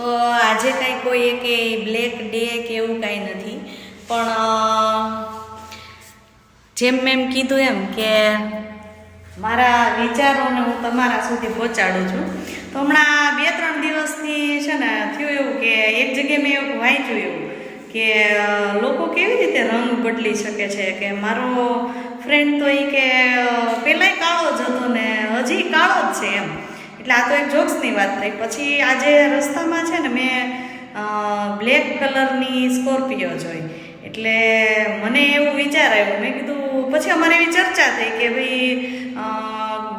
તો આજે કાંઈ કોઈ કે બ્લેક ડે કે એવું કાંઈ નથી. પણ જેમ મેં કીધું એમ કે મારા વિચારોને હું તમારા સુધી પહોંચાડું છું. તો હમણાં બે ત્રણ દિવસથી છે ને થયું એવું કે એક જગ્યાએ મેં એવું વાંચ્યું એવું કે લોકો કેવી રીતે રંગ બદલી શકે છે? કે મારો ફ્રેન્ડ તો એ કે પહેલાંય કાળો જ હતો ને હજી કાળો જ છે એમ. એટલે આ તો એક જોક્સની વાત થઈ. પછી આજે રસ્તામાં છે ને મેં બ્લેક કલરની સ્કોર્પિયો જોઈ. એટલે મને એવું વિચાર આવ્યો. મેં કીધું, પછી અમારે એવી ચર્ચા થઈ કે ભાઈ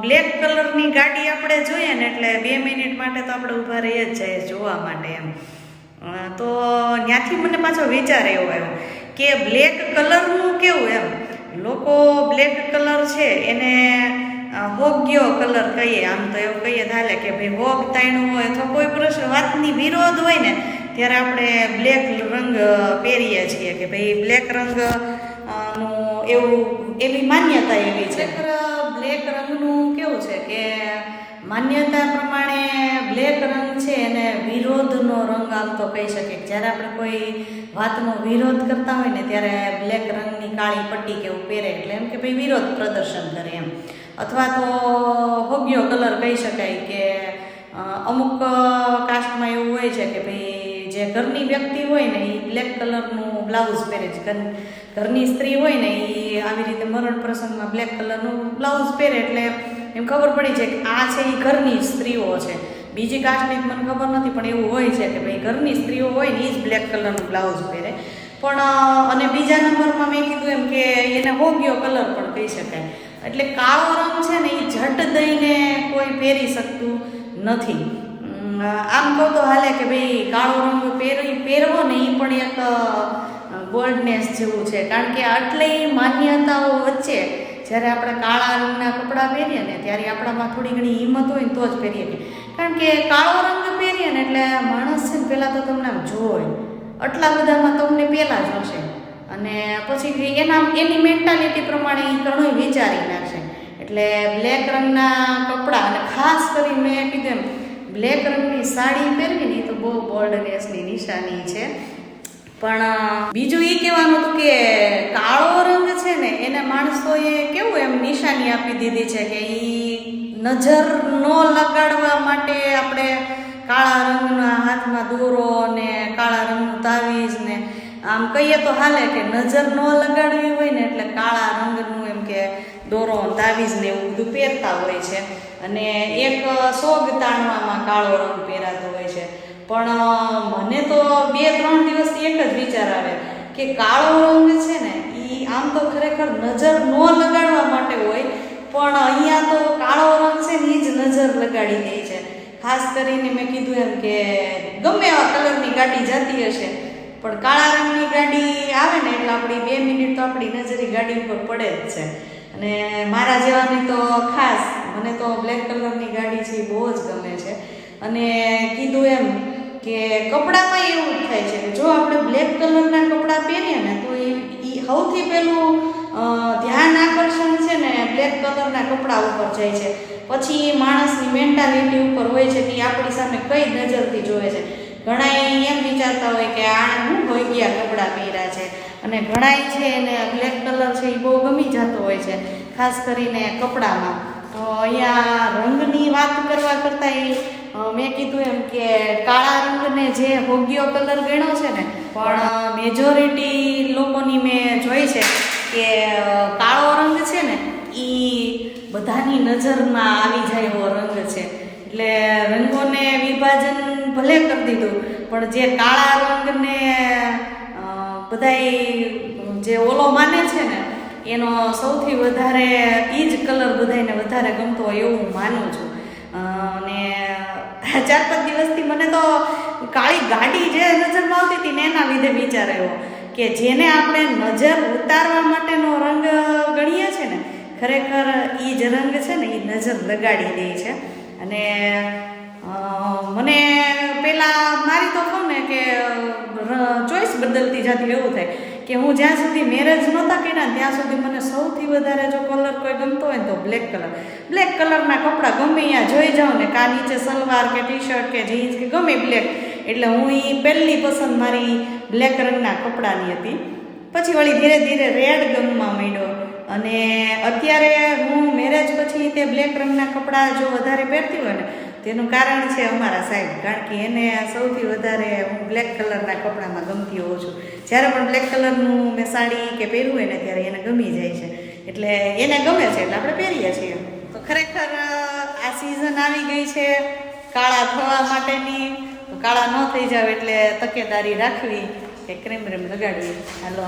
બ્લેક કલરની ગાડી આપણે જોઈએ ને એટલે બે મિનિટ માટે તો આપણે ઊભા રહીએ જ જાય જોવા માટે એમ. તો ત્યાંથી મને પાછો વિચાર એવો આવ્યો કે બ્લેક કલરનું કેવું એમ? લોકો બ્લેક કલર છે એને હોગ્યો કલર કહીએ, આમ તો એવું કહીએ ચાલે કે ભાઈ હોગ તાણું હોય અથવા કોઈ પ્રશ્ન, વાતની વિરોધ હોય ને, ત્યારે આપણે બ્લેક રંગ પહેરીએ છીએ કે ભાઈ બ્લેક રંગનું એવું, એવી માન્યતા એવી છે. બ્લેક રંગનું કેવું છે કે માન્યતા પ્રમાણે બ્લેક રંગ છે એને વિરોધનો રંગ આમ તો કહી શકીએ જ્યારે આપણે કોઈ વાતનો વિરોધ કરતા હોય ને ત્યારે બ્લેક રંગની કાળી પટ્ટી કે એવું પહેરે એટલે એમ કે ભાઈ વિરોધ પ્રદર્શન કરે એમ. અથવા તો હોગ્યો કલર કહી શકાય કે અમુક કાસ્ટમાં એવું હોય છે કે ભાઈ જે ઘરની વ્યક્તિ હોય ને એ બ્લેક કલરનું બ્લાઉઝ પહેરે છે. ઘર- ઘરની સ્ત્રી હોય ને એ આવી રીતે મરણ પ્રસંગમાં બ્લેક કલરનું બ્લાઉઝ પહેરે એટલે એમ ખબર પડી છે કે આ છે એ ઘરની સ્ત્રીઓ છે. બીજી કાસ્ટની મને ખબર નથી, પણ એવું હોય છે કે ભાઈ ઘરની સ્ત્રીઓ હોય ને એ જ બ્લેક કલરનું બ્લાઉઝ પહેરે. પણ અને બીજા નંબરમાં મેં કીધું એમ કે એને હોગ્યો કલર પણ કહી શકાય. એટલે કાળો રંગ છે ને એ ઝટ દઈને કોઈ પહેરી શકતું નથી. આમ કહું તો હાલે કે ભાઈ કાળો રંગ પહેરી, પહેરવો ને એ પણ એક બોલ્ડનેસ જેવું છે. કારણ કે આટલી માન્યતાઓ વચ્ચે જ્યારે આપણે કાળા રંગના કપડાં પહેરીએ ને ત્યારે આપણામાં થોડી ઘણી હિંમત હોય ને તો જ પહેરીએ કારણ કે કાળો રંગ પહેરીએ ને એટલે માણસ છે ને પહેલાં તો તમને જોવે. આટલા બધામાં તમને પહેલાં જોશે અને પછી એના એની મેન્ટાલિટી પ્રમાણે એ ઘણું વિચારી નાખશે એટલે બ્લેક રંગના કપડાં અને ખાસ કરી મેં કીધું એમ બ્લેક રંગની સાડી પહેરવી ને તો બહુ બોલ્ડનેસની નિશાની છે. પણ બીજું એ કહેવાનું હતું કે કાળો રંગ છે ને, એને માણસોએ કેવું એમ નિશાની આપી દીધી છે કે એ નજર ન લગાડવા માટે આપણે કાળા રંગના હાથમાં દોરો અને કાળા રંગનું તાવીજ આમ કહીએ તો હાલે કે નજર ન લગાડવી હોય ને એટલે કાળા રંગનું એમ કે દોરો, તાવીજ ને એવું બધું પહેરતા હોય છે. અને એક સોગ તાણવામાં કાળો રંગ પહેરાતો હોય છે. પણ મને તો બે, ત્રણ દિવસથી એક જ વિચાર આવે કે કાળો રંગ છે ને એ આમ તો ખરેખર નજર ન લગાડવા માટે હોય, પણ અહીંયા તો કાળો રંગ છે ને એ જ નજર લગાડી દે છે. ખાસ કરીને મેં કીધું એમ કે ગમે એવા કલરની ગાડી જતી હશે, પણ કાળા રંગની ગાડી આવે ને એટલે આપણી બે મિનિટ તો આપણી નજરી ગાડી ઉપર પડે જ છે. અને મારા જેવાની તો ખાસ, મને તો બ્લેક કલરની ગાડી છે એ બહુ જ ગમે છે. અને કીધું એમ કે કપડામાં એવું થાય છે કે જો આપણે બ્લેક કલરના કપડાં પહેરીએ ને તો એ સૌથી પહેલું ધ્યાન આકર્ષણ છે ને બ્લેક કલરના કપડાં ઉપર જાય છે. પછી માણસની મેન્ટાલિટી ઉપર હોય છે કે આપણી સામે કઈ નજરથી જોવે છે. ઘણા એમ વિચારતા હોય કે આણે હું હોય ગયા કપડાં પહેર્યા છે. અને ઘણા છે એને બ્લેક કલર છે એ બહુ ગમી જતો હોય છે, ખાસ કરીને કપડામાં. તો અહીંયા રંગની વાત કરવા કરતાં એ મેં કીધું એમ કે કાળા રંગને જે હોગ્યો કલર ગણ્યો છે ને, પણ મેજોરિટી લોકોની મેં જોઈ છે કે કાળો રંગ છે ને એ બધાની નજરમાં આવી જાય એવો રંગ છે. એટલે રંગોને વિભાજન ભલે કરી દીધું, પણ જે કાળા રંગને બધાય, જે ઓલો માને છે ને, એનો સૌથી વધારે એ જ કલર બધાને વધારે ગમતો હોય એવું હું માનું છું. અને ચાર પાંચ દિવસથી મને તો કાળી ગાડી જે નજરમાં આવતી હતી ને એના લીધે વિચાર આવ્યો કે જેને આપણે નજર ઉતારવા માટેનો રંગ ગણીએ છે ને, ખરેખર એ જ રંગ છે ને એ નજર લગાડી દે છે. અને મને પહેલાં મારી તો કહું ને કે ચોઈસ બદલતી જતી એવું થાય. કે હું જ્યાં સુધી મેરેજ નહોતા કર્યા ત્યાં સુધી મને સૌથી વધારે જો કલર કોઈ ગમતો હોય ને તો બ્લેક કલર બ્લેક કલરના કપડાં ગમે ત્યાં જોઈ જાઉં ને કા નીચે સલવાર કે ટી શર્ટ કે જીન્સ કે ગમે બ્લેક એટલે હું એ પહેલી પસંદ મારી બ્લેક રંગના કપડાની હતી. પછી વળી ધીરે ધીરે રેડ ગમવા માંડ્યો. અને અત્યારે હું મેરેજ પછી તે બ્લેક રંગના કપડાં જો વધારે પહેરતી હોય ને તેનું કારણ છે અમારા સાહેબ, કારણ કે એને સૌથી વધારે હું બ્લેક કલરના કપડામાં ગમતી હોઉં છું. જ્યારે પણ બ્લેક કલરનું મેં સાડી કે પહેરું હોય ને, ત્યારે એને ગમી જાય છે. એટલે એને ગમે છે, એટલે આપણે પહેરીએ છીએ. તો ખરેખર, આ સિઝન આવી ગઈ છે કાળા થવા માટેની. કાળા ન થઈ જાવ એટલે તકેદારી રાખવી કે ક્રેમ રેમ લગાડવી હાલો.